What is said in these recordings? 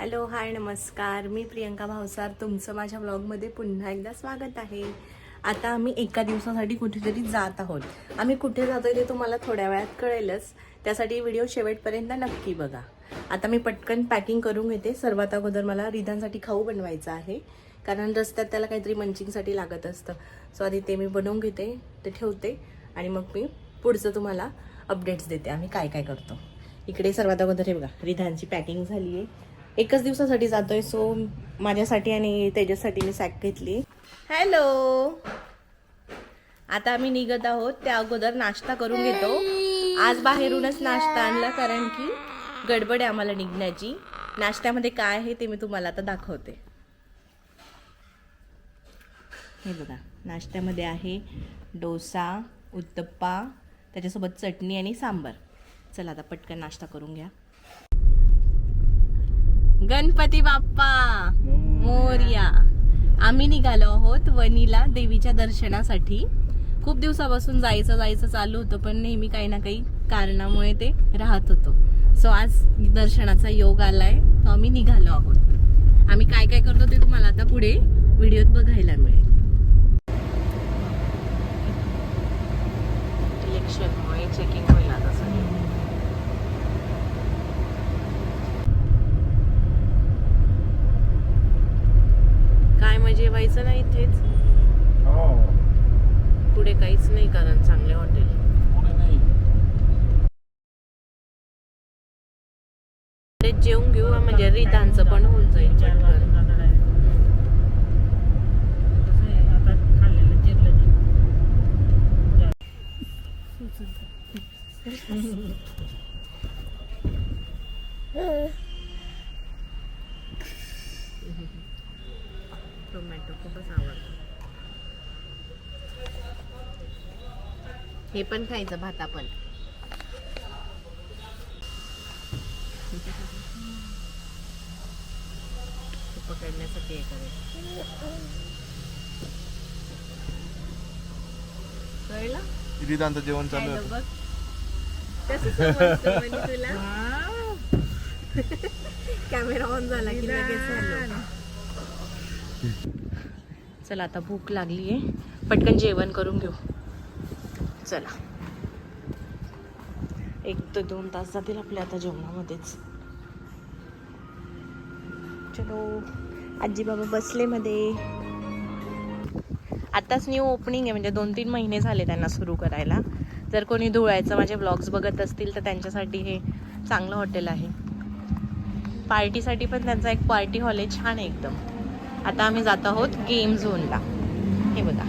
Hello hi नमस्कार. मी प्रियंका भावसार. तुमचं माझ्या ब्लॉगमध्ये पुन्हा एकदा स्वागत आहे. आता आम्ही एका दिवसासाठी कुठेतरी जात आहोत. आम्ही कुठे जातो आहे ते तुम्हाला थोड्या वेळात कळेलच. त्यासाठी व्हिडिओ शेवटपर्यंत नक्की बघा. आता मी पटकन पॅकिंग करून घेते. सर्वात अगोदर मला रिधांसाठी खाऊ बनवायचं आहे. कारण रस्त्यात त्याला काहीतरी मंचिंगसाठी लागत असतं. सो आधी ते मी बनवून घेते ते ठेवते. आणि मग मी पुढचं तुम्हाला अपडेट्स देते. आम्ही काय काय करतो. इकडे सर्वात अगोदर हे बघा. रिधांची पॅकिंग झाली आहे एकच दिवसासाठी जातोय सो माझ्यासाठी आणि त्याच्यासाठी मी सॅक घेतली. हॅलो आता आम्ही निघत आहोत. त्या अगोदर नाश्ता करून घेतो. आज बाहेरूनच नाश्ता आणला कारण की गडबड आहे आम्हाला निघण्याची. नाश्त्यामध्ये काय आहे ते मी तुम्हाला आता दाखवते. हे बघा नाश्त्यामध्ये आहे डोसा उत्तप्पा त्याच्यासोबत चटणी आणि सांबार. चला आता पटकन नाश्ता करून घ्या. गणपती बाप्पा. मोर्या. आम्ही निघालो आहोत वनीला देवीच्या दर्शनासाठी. खूप दिवसापासून जायचं जायचं चालू होतं पण नेहमी काही ना काही कारणामुळे ते राहत होतो. सो आज दर्शनाचा योग आलाय. तो आम्ही निघालो आहोत. आम्ही काय काय करतो ते तुम्हाला आता पुढे व्हिडिओत बघायला मिळेल. इलेक्शनमुळे चेकिंग होईल आता सगळं व्हायचं नाही इथेच. हो. पुढे काहीच नाही कारण चांगले हॉटेल. पुढे नाही. अरे जेवून घेऊ म्हणजे रितांचं पण होऊन जाईल पटकन. टोमॅटो खूपच आवडतो. हे पण खायचं भाता पण. पकडण्यासाठी हे करायचं कळलं? जेवण चालू होतं बघ. कसं समजतं तुला. कॅमेरा ऑन झाला की लगेच झालं. चला आता भूक लागली आहे. पटकन जेवण करून घेऊ. चला. एक ते दोन तास जातील आपल्या आता जेवणामध्येच. चलो. आजी बाबा बसले मध्ये. आताच न्यू ओपनिंग आहे म्हणजे दोन तीन महिने झाले त्यांना सुरू करायला. जर कोणी धुळायचं माझे ब्लॉग्स बघत असतील तर त्यांच्यासाठी हे चांगलं हॉटेल आहे. पार्टीसाठी पण त्यांचा एक पार्टी हॉल आहे छान आहे एकदम. आता आम्ही जात आहोत गेम झोनला. हे बघा.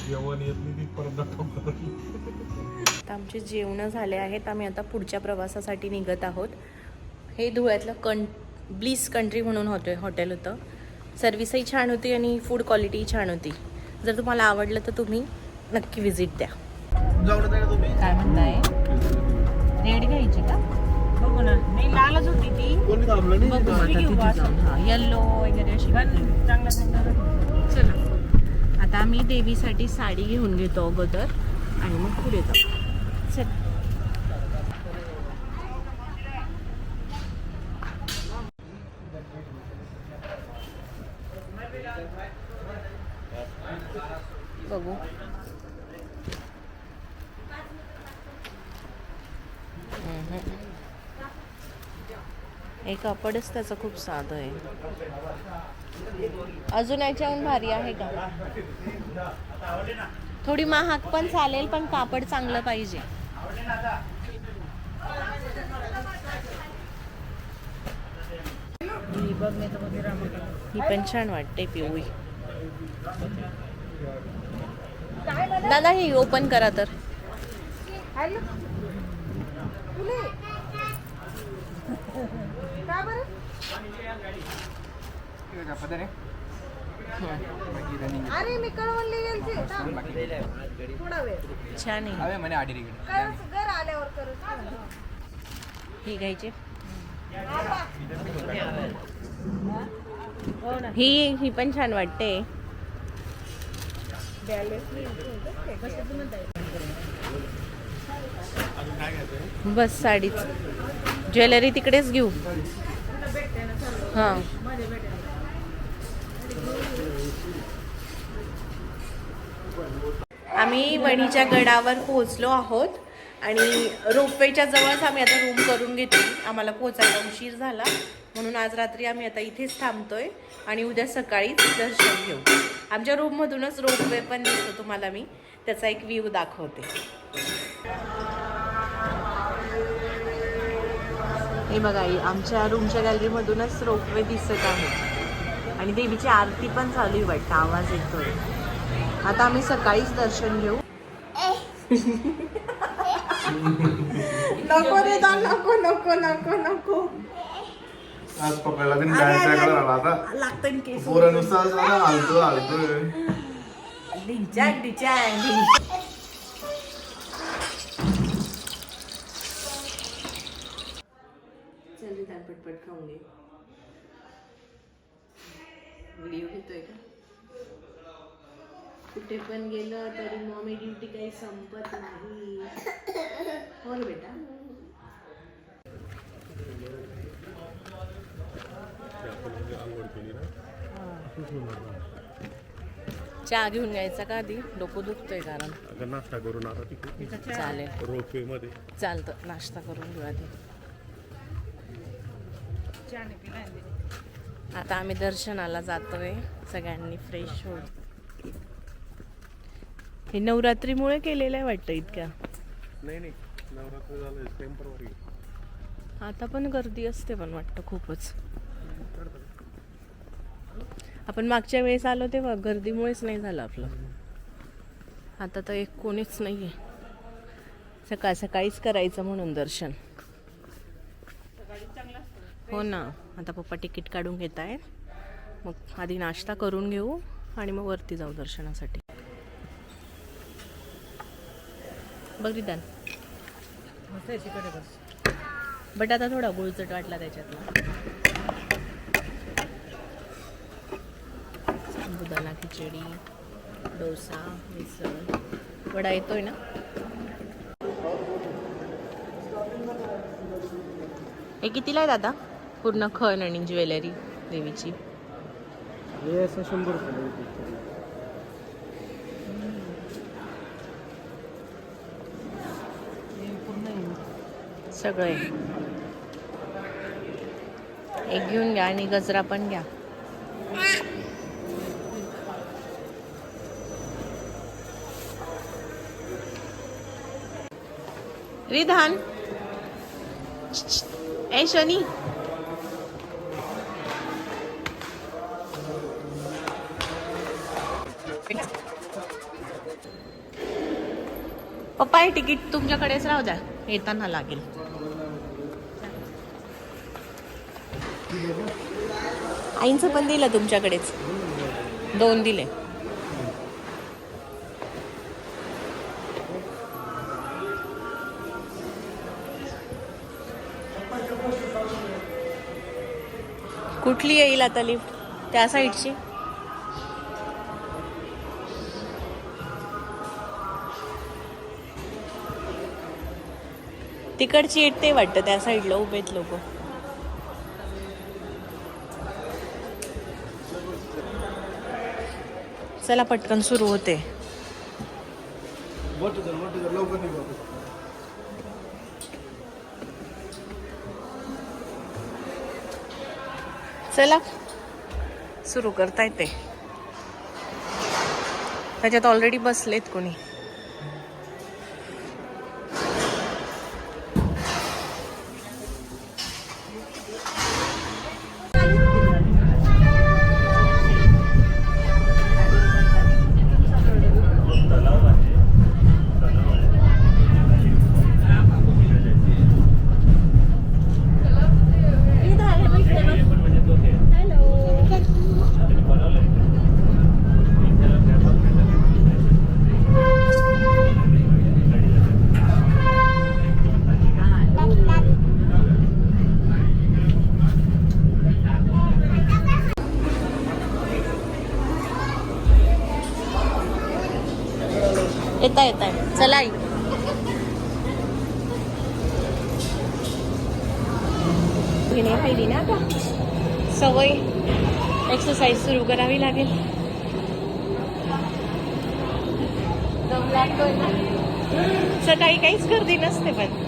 जेवण येत नाही ती परत दाखव आता आमचे जेवणं झाले आहेत. आम्ही आता पुढच्या प्रवासासाठी निघत आहोत. हे धुळ्यातलं कं ब्लिस कंट्री म्हणून होते हॉटेल होतं. सर्विसही छान होती आणि फूड क्वालिटीही छान होती. जर तुम्हाला आवडलं तर तुम्ही नक्की व्हिजिट द्या. काय म्हणताय? रेड घ्यायची का? बघू ना. नाही लालच होती ती. हा येल्लो वगैरे अशी चांगला चला. आता आम्ही देवीसाठी साडी घेऊन घेतो अगोदर आणि मग पुढे जाऊ चल बघू हम्म. हे कापडच त्याचं खूप साधं आहे. अजून याच्याहून भारी आहे का? थोडी महाग पण चालेल पण कापड चांगलं पाहिजे. ही. ही पण छान वाटते पिवळी. दादा ही ओपन करा तर. अरे मी कळवली गेलते थोडा वेळ. छान आहे. घर आल्यावर करत हे घ्यायचे. ही ही पण छान वाटते. बस साडीच. ज्वेलरी तिकडेच घेऊ. हां. आम्ही वणीच्या गडावर पोहोचलो आहोत आणि रोपवेच्या जवळच आम्ही आता रूम करून घेतली. आम्हाला पोहोचायला उशीर झाला. म्हणून आज रात्री आम्ही आता इथेच थांबतोय आणि उद्या सकाळीच दर्शन घेऊ. आमच्या रूममधूनच रोपवे पण दिसतो तुम्हाला मी. त्याचा एक व्ह्यू दाखवते. हे बघा आमच्या रूमच्या गॅलरीमधूनच रोपवे दिसत आहे. आणि देवीची आरती पण चालू आहे वाटतं आवाज येतोय. आता आम्ही सकाळीच दर्शन घेऊ. नको रे दा नको नको नको नको. आज पकडला तरी लागतं केस. नुसतं असं ना हालतो हालतोय डिचॅक डिचॅक चल रे दाल पटपट खाऊन घे व्हिडिओ घेतोय का? कुठे पण गेलं तरी मॉमी ड्युटी काही संपत नाही. हो रे बेटा. चहा घेऊन यायचा का आधी? डोकं दुखतोय कारण. नाश्ता करून आता तिकडे. चालेल. रोपवे मध्ये चालतं. नाश्ता करून घेऊ आधी. आता आम्ही दर्शनाला जातोय. सगळ्यांनी फ्रेश होत हे नवरात्रीमुळे केलेलं आहे वाटतं इतक्या? नाही नाही. नवरात्र झालं टेम्परवरी आता पण गर्दी असते पण वाटतं खूपच. आपण मागच्या वेळेस आलो तेव्हा गर्दीमुळेच नाही झालं आपलं. आता तर एक कोणीच नाही आहे सकाळ सकाळीच करायचं म्हणून दर्शन. हो ना. आता पप्पा तिकीट काढून घेत आहेत. मग आधी नाश्ता करून घेऊ आणि मग वरती जाऊ दर्शनासाठी. बघ रिदान. बट आता थोडा गुळचट वाटला त्याच्यातला. साबुदाणा खिचडी डोसा मिसळ. वडा येतोय ना? हे कितीला आहे दादा? पूर्ण खण आणि ज्वेलरी देवीची. हे असं शंभर रुपये सगळे. एक घेऊन घ्या आणि गजरा पण घ्या. रिधान. ए शनी. काय तिकीट तुमच्याकडेच राहू द्या. येताना लागेल. आईंचं पण दिलं तुमच्याकडेच. दोन दिले. कुठली येईल आता लिफ्ट? त्या साईडची? तिकडची येते वाटतं त्या साईडला उभेत लोक. चला पटकन सुरू होते. चला सुरू करता येते. त्याच्यात ऑलरेडी बसलेत कोणी. येता येत. आहे चला आई. पाहिली ना का सवय. एक्सरसाइज सुरू करावी लागेल. सकाळी काहीच गर्दी नसते पण.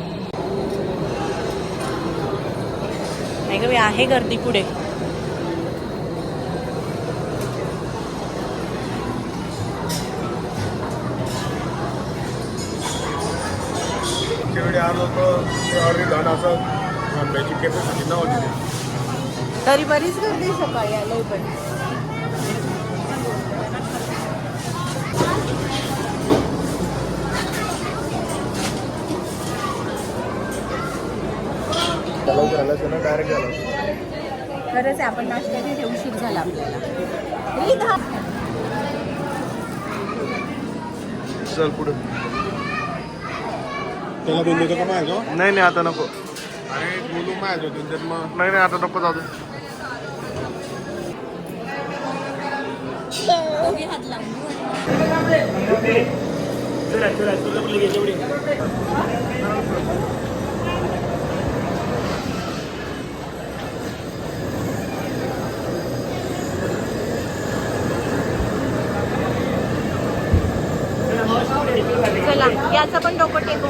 नाही ग आहे गर्दी पुढे. शेवटी आलो होतो ऑर्डर झालं असं. आंब्याची कॅपॅसिटी नव्हती. तरी बरीच गर्दी सकाळी पण. आलं ना डायरेक्ट झालं खरंच आहे, आपण इथे उशीर झाला आपल्याला. चल पुढे. त्याला दोन देतो का? माझ्या नाही नाही आता नको. अरे बोलू माझ्या त्यांच्यात मग? नाही नाही आता नको जाऊ दे. चला याचं पण डोकं टेकू.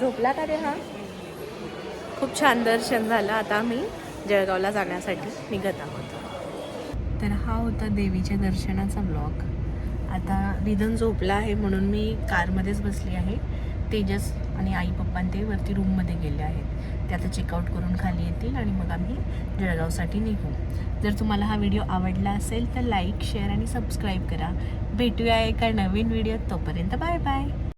झोपला का रे हा? खूप छान दर्शन झालं आता आम्ही जळगावला जाण्यासाठी. निघत आहोत. तर हा होता देवीच्या दर्शनाचा ब्लॉग आता निधन झोपला आहे म्हणून मी कारमध्येच बसली आहे. तेजस आणि आई पप्पां ते वरती रूममध्ये गेले आहेत. ते आता चेकआउट करून खाली येतील आणि मग आम्ही जळगावसाठी निघू. जर तुम्हाला हा व्हिडिओ आवडला असेल तर लाईक शेअर आणि सबस्क्राईब करा. भेटूया एका नवीन व्हिडिओत तोपर्यंत. Bye bye